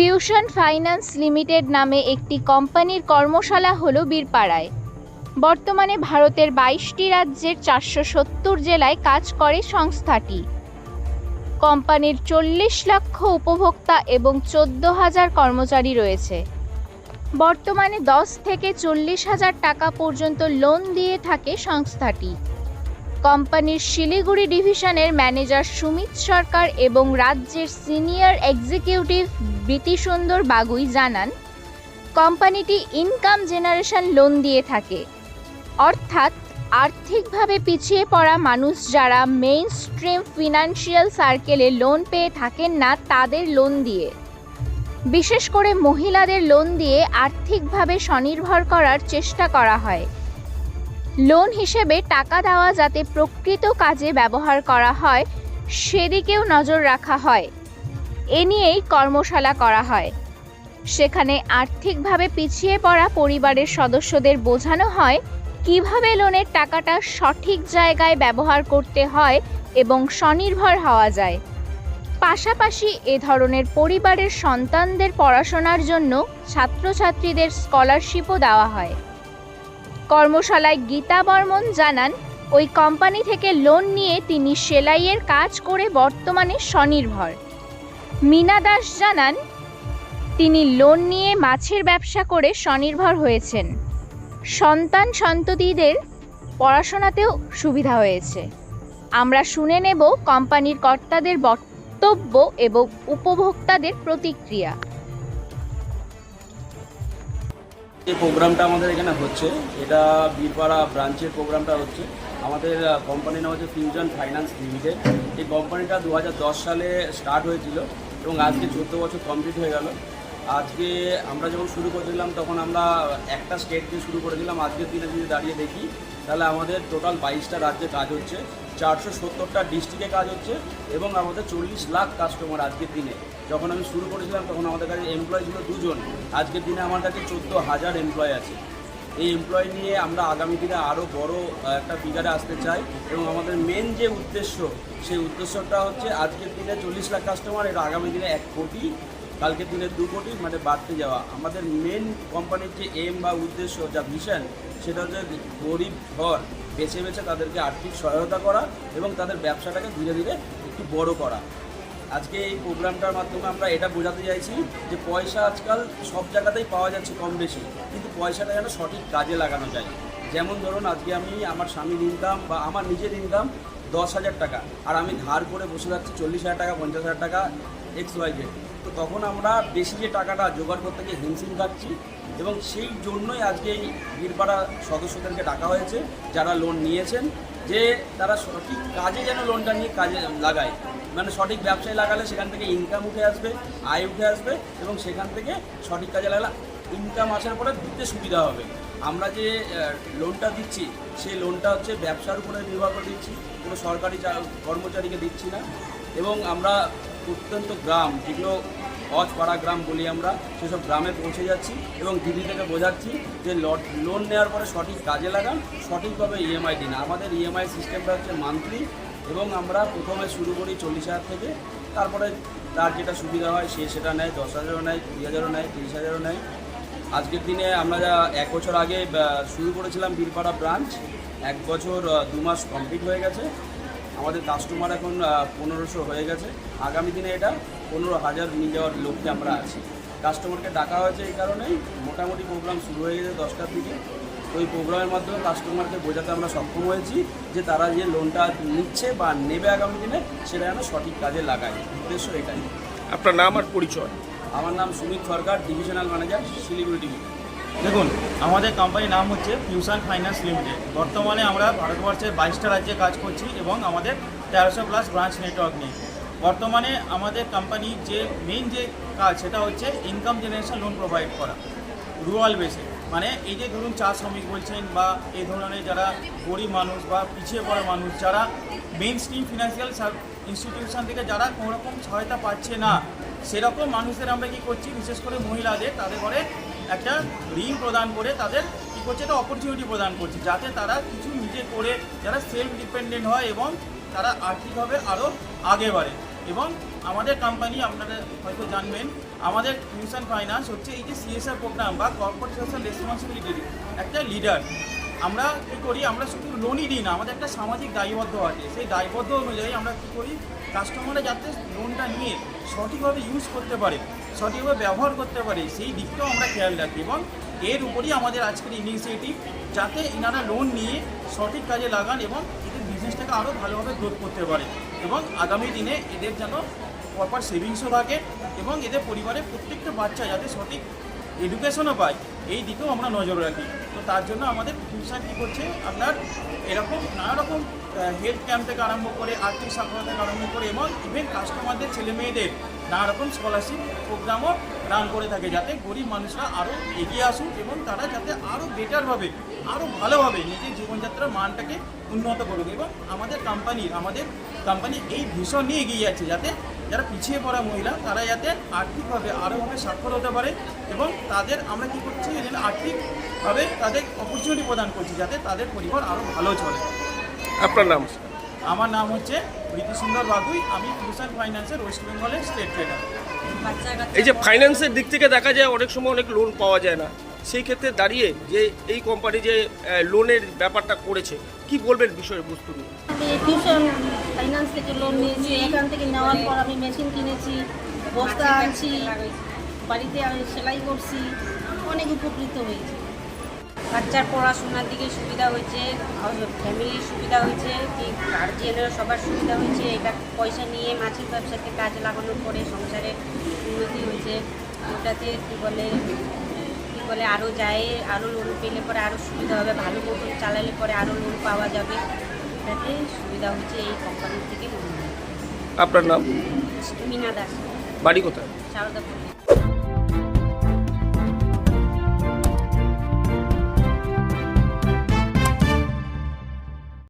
Fusion finance limited নামে একটি কোম্পানির কর্মশালা হল বীরপাড়ায়। বর্তমানে ভারতের বাইশটি রাজ্যের চারশো সত্তর জেলায় কাজ করে সংস্থাটি। কোম্পানির চল্লিশ লক্ষ উপভোক্তা এবং চোদ্দ হাজার কর্মচারী রয়েছে। বর্তমানে দশ থেকে চল্লিশ হাজার টাকা পর্যন্ত লোন দিয়ে থাকে সংস্থাটি। কোম্পানির শিলিগুড়ি ডিভিশনের ম্যানেজার সুমিত সরকার এবং রাজ্যের সিনিয়র এক্সিকিউটিভ সুন্দর বাগুই জানান, কোম্পানিটি ইনকাম জেনারেশন লোন দিয়ে থাকে। অর্থাৎ আর্থিকভাবে পিছিয়ে পড়া মানুষ যারা মেইন স্ট্রিম ফিনান্সিয়াল সার্কেলে লোন পেয়ে থাকেন না, তাদের লোন দিয়ে। বিশেষ করে মহিলাদের লোন দিয়ে আর্থিকভাবে স্বনির্ভর করার চেষ্টা করা হয়। লোন হিসেবে টাকা দেওয়া যাতে প্রকৃত কাজে ব্যবহার করা হয়, সেদিকেও নজর রাখা হয়। এ নিয়েই কর্মশালা করা হয়। সেখানে আর্থিকভাবে পিছিয়ে পড়া পরিবারের সদস্যদের বোঝানো হয়, কীভাবে লোনের টাকাটা সঠিক জায়গায় ব্যবহার করতে হয় এবং স্বনির্ভর হওয়া যায়। পাশাপাশি এ ধরনের পরিবারের সন্তানদের পড়াশোনার জন্য ছাত্রছাত্রীদের স্কলারশিপও দেওয়া হয়। কর্মশালায় গীতা বর্মন জানান, ওই কোম্পানি থেকে লোন নিয়ে তিনি সেলাইয়ের কাজ করে বর্তমানে স্বনির্ভর। মীনা দাস জানান, তিনি লোন নিয়ে মাছের ব্যবসা করে স্বনির্ভর হয়েছেন। সন্তান সন্ততিদের পড়াশোনাতেও সুবিধা হয়েছে। আমরা শুনে নেব কোম্পানির কর্তাদের বক্তব্য এবং উপভোক্তাদের প্রতিক্রিয়া। যে প্রোগ্রামটা আমাদের এখানে হচ্ছে, এটা বীরপাড়া ব্রাঞ্চের প্রোগ্রামটা হচ্ছে। আমাদের কোম্পানির নাম হচ্ছে ফিউশন ফাইন্যান্স লিমিটেড এই কোম্পানিটা দু সালে স্টার্ট হয়েছিল। এবং আজকে চোদ্দ বছর কমপ্লিট হয়ে গেল। আজকে আমরা যখন শুরু করেছিলাম, তখন আমরা একটা স্টেট দিয়ে শুরু করেছিলাম। আজকের দিনে যদি দাঁড়িয়ে দেখি, তাহলে আমাদের টোটাল বাইশটা রাজ্যে কাজ হচ্ছে, চারশো সত্তরটা ডিস্ট্রিক্টে কাজ হচ্ছে এবং আমাদের চল্লিশ লাখ কাস্টমার আজকের দিনে। যখন আমি শুরু করেছিলাম, তখন আমাদের কাছে এমপ্লয় ছিল দুজন। আজকের দিনে আমার কাছে চোদ্দ হাজার এমপ্লয় আছে। এই এমপ্লয় নিয়ে আমরা আগামী দিনে আরও বড় একটা ফিগারে আসতে চাই এবং আমাদের মেন যে উদ্দেশ্য, সেই উদ্দেশ্যটা হচ্ছে আজকের দিনে চল্লিশ লাখ কাস্টমার এটা আগামী দিনে এক কোটি, কালকের দিনে দু কোটি মানে বাড়তে যাওয়া। আমাদের মেন কোম্পানির যে এম বা উদ্দেশ্য, যা ভিশন সেটা হচ্ছে গরিব ঘর, বেছে বেছে তাদেরকে আর্থিক সহায়তা করা এবং তাদের ব্যবসাটাকে ধীরে ধীরে একটু বড় করা। আজকে এই প্রোগ্রামটার মাধ্যমে আমরা এটা বোঝাতে চাইছি যে পয়সা আজকাল সব জায়গাতেই পাওয়া যাচ্ছে কম বেশি, কিন্তু পয়সাটা যেন সঠিক কাজে লাগানো যায়। যেমন ধরুন, আজকে আমি আমার স্বামীর ইনকাম বা আমার নিজের ইনকাম দশ হাজার টাকা, আর আমি ধার করে বসে যাচ্ছি চল্লিশ হাজার টাকা, পঞ্চাশ হাজার টাকা এক্স ওয়াই জেড তো তখন আমরা বেশি যে টাকাটা জোগাড় করতে গিয়ে হিমশিম খাচ্ছি, এবং সেই জন্যই আজকে এই বীরপাড়া সদস্যদেরকে ডাকা হয়েছে, যারা লোন নিয়েছেন যে তারা সঠিক কাজে যেন লোনটা নিয়ে কাজে লাগায়। মানে সঠিক ব্যবসায় লাগালে সেখান থেকে ইনকাম উঠে আসবে, আয় উঠে আসবে এবং সেখান থেকে সঠিক কাজে লাগালে ইনকাম আসার পরে দিতে সুবিধা হবে। আমরা যে লোনটা দিচ্ছি, সেই লোনটা হচ্ছে ব্যবসার উপরে নির্ভর করে দিচ্ছি, কোনো সরকারি কর্মচারীকে দিচ্ছি না। এবং আমরা প্রত্যন্ত গ্রাম যেগুলো অজপাড়া গ্রাম বলি আমরা, সেসব গ্রামে পৌঁছে যাচ্ছি এবং দিদি থেকে বোঝাচ্ছি যে লোন নেওয়ার পরে সঠিক কাজে লাগান, সঠিকভাবে ইএমআই দিন। আমাদের ইএমআই সিস্টেমটা হচ্ছে মান্থলি এবং আমরা প্রথমে শুরু করি চল্লিশ হাজার থেকে, তারপরে তার যেটা সুবিধা হয় সে সেটা নেয়, দশ হাজারও নেয়, কুড়ি হাজারও নেয়, তিরিশ হাজারও নেয়। আজকের দিনে আমরা যা এক বছর আগে শুরু করেছিলাম বীরপাড়া ব্রাঞ্চ এক বছর দু মাস কমপ্লিট হয়ে গেছে। আমাদের কাস্টমার এখন পনেরোশো হয়ে গেছে। আগামী দিনে এটা পনেরো হাজার নিয়ে যাওয়ার লক্ষ্যে আমরা আছি। কাস্টমারকে ডাকা হয়েছে এই কারণেই মোটামুটি প্রোগ্রাম শুরু হয়ে গেছে দশটার দিকে। ওই প্রোগ্রামের মাধ্যমে কাস্টমারকে বোঝাতে আমরা সক্ষম হয়েছি যে তারা যে লোনটা নিচ্ছে বা নেবে আগামী দিনে সেটা যেন সঠিক কাজে লাগায়। উদ্দেশ্য এটাই। আপনার নাম আর পরিচয়? আমার নাম Sumit Sarkar divisional manager Siliguri division দেখুন, আমাদের কোম্পানির নাম হচ্ছে ফিউশন ফাইন্যান্স লিমিটেড বর্তমানে আমরা ভারতবর্ষের বাইশটা রাজ্যে কাজ করছি এবং আমাদের তেরোশো প্লাস ব্রাঞ্চ নেটওয়ার্ক নেই। বর্তমানে আমাদের কোম্পানির যে মেইন যে কাজ, সেটা হচ্ছে ইনকাম জেনারেশন লোন প্রোভাইড করা। রুরাল বেসে মানে এই যে ধরুন চা শ্রমিক বলছেন বা এই ধরনের যারা গরিব মানুষ বা পিছিয়ে পড়া মানুষ, যারা মেইন স্ট্রিম ফিনান্সিয়াল ইনস্টিটিউশন থেকে যারা কোনোরকম সহায়তা পাচ্ছে না, সেরকম মানুষদের আমরা কি করছি? বিশেষ করে মহিলাদের, তাদের ঘরে একটা ঋণ প্রদান করে তাদের কী করছে, একটা অপরচুনিটি প্রদান করছে, যাতে তারা কিছু নিজে করে যারা সেলফ ডিপেন্ডেন্ট হয় এবং তারা আর্থিকভাবে আরও আগে বাড়ে। এবং আমাদের কোম্পানি আপনারা হয়তো জানবেন, আমাদের টিউশন ফাইন্যান্স হচ্ছে এই যে সিএসআর প্রোগ্রাম বা কর্পোরেট সোশ্যাল রেসপন্সিবিলিটির একটা লিডার আমরা কী করি? আমরা শুধু লোনই দিই না, আমাদের একটা সামাজিক দায়বদ্ধ আছে। সেই দায়বদ্ধ অনুযায়ী আমরা কী করি? কাস্টমাররা যাতে লোনটা নিয়ে সঠিকভাবে ইউজ করতে পারে, সঠিকভাবে ব্যবহার করতে পারে, সেই দিকটাও আমরা খেয়াল রাখি এবং এর উপরই আমাদের আজকের ইনিশিয়েটিভ যাতে এনারা লোন নিয়ে সঠিক কাজে লাগান এবং এদের বিজনেসটাকে আরও ভালোভাবে গ্রোথ করতে পারে এবং আগামী দিনে এদের যেন প্রপার সেভিংসও থাকে এবং এদের পরিবারের প্রত্যেকটা বাচ্চা যাতে সঠিক এডুকেশনও পায় এই দিকেও আমরা নজর রাখি। তো তার জন্য আমাদের টিউশন কী করছে? আপনার এরকম নানা রকম হেলথ ক্যাম্প থেকে আরম্ভ করে, আর্থিক সাক্ষরতা থেকে আরম্ভ করে, এবং ইভেন কাস্টমারদের ছেলে মেয়েদের নানা রকম স্কলারশিপ প্রোগ্রামও রান করে থাকে, যাতে গরিব মানুষরা আরও এগিয়ে আসুক এবং তারা যাতে আরও বেটারভাবে আরও ভালোভাবে নিজের জীবনযাত্রার মানটাকে উন্নত করুক। এবং আমাদের কোম্পানির আমাদের কোম্পানি এই ভীষণ নিয়ে এগিয়ে যাচ্ছে, যাতে যারা পিছিয়ে পড়া মহিলা তারা যাতে আর্থিকভাবে আরোভাবে স্বাক্ষর হতে পারে এবং তাদের আমরা কী করছি আর্থিকভাবে তাদের অপরচুনিটি প্রদান করছি যাতে তাদের পরিবার আরও ভালো চলে। আপনার নাম? আমার নাম হচ্ছে প্রীতি সুন্দর বাগুই আমি টিউশন ফাইন্যান্সের ওয়েস্ট বেঙ্গলের স্টেট ট্রেডার এই যে ফাইন্যান্সের দিক থেকে দেখা যায় অনেক সময় অনেক লোন পাওয়া যায় না। সেই ক্ষেত্রে দাঁড়িয়ে যে এই কোম্পানি যে লোনের ব্যাপারটা করেছে কি বলবেন বিষয়বস্তু নিয়ে? আমি টিউশন ফাইন্যান্স থেকে লোন নিয়েছি, এখান থেকে নেওয়ার পর আমি মেশিন কিনেছি, বস্তা আনছি, বাড়িতে আমি সেলাই করছি, অনেক উপকৃত হয়েছি। বাচ্চার পড়াশোনার দিকে সুবিধা হয়েছে ফ্যামিলির সুবিধা হয়েছে, কি গার্জিয়ানের সবার সুবিধা হয়েছে এটা পয়সা নিয়ে মাছের ব্যবসাতে কাজে লাগানোর পরে সংসারে উন্নতি হয়েছে। ওটাতে কী বলে বলে আরও যায় আরও লোন পেলে পরে আরও সুবিধা হবে ভালো মতন চালালে পরে আরও লোন পাওয়া যাবে। এটাতে সুবিধা হচ্ছে এই কোম্পানি থেকে আপনার নাম? মিনা দাস। বাড়ি কোথায়? সারদাপুর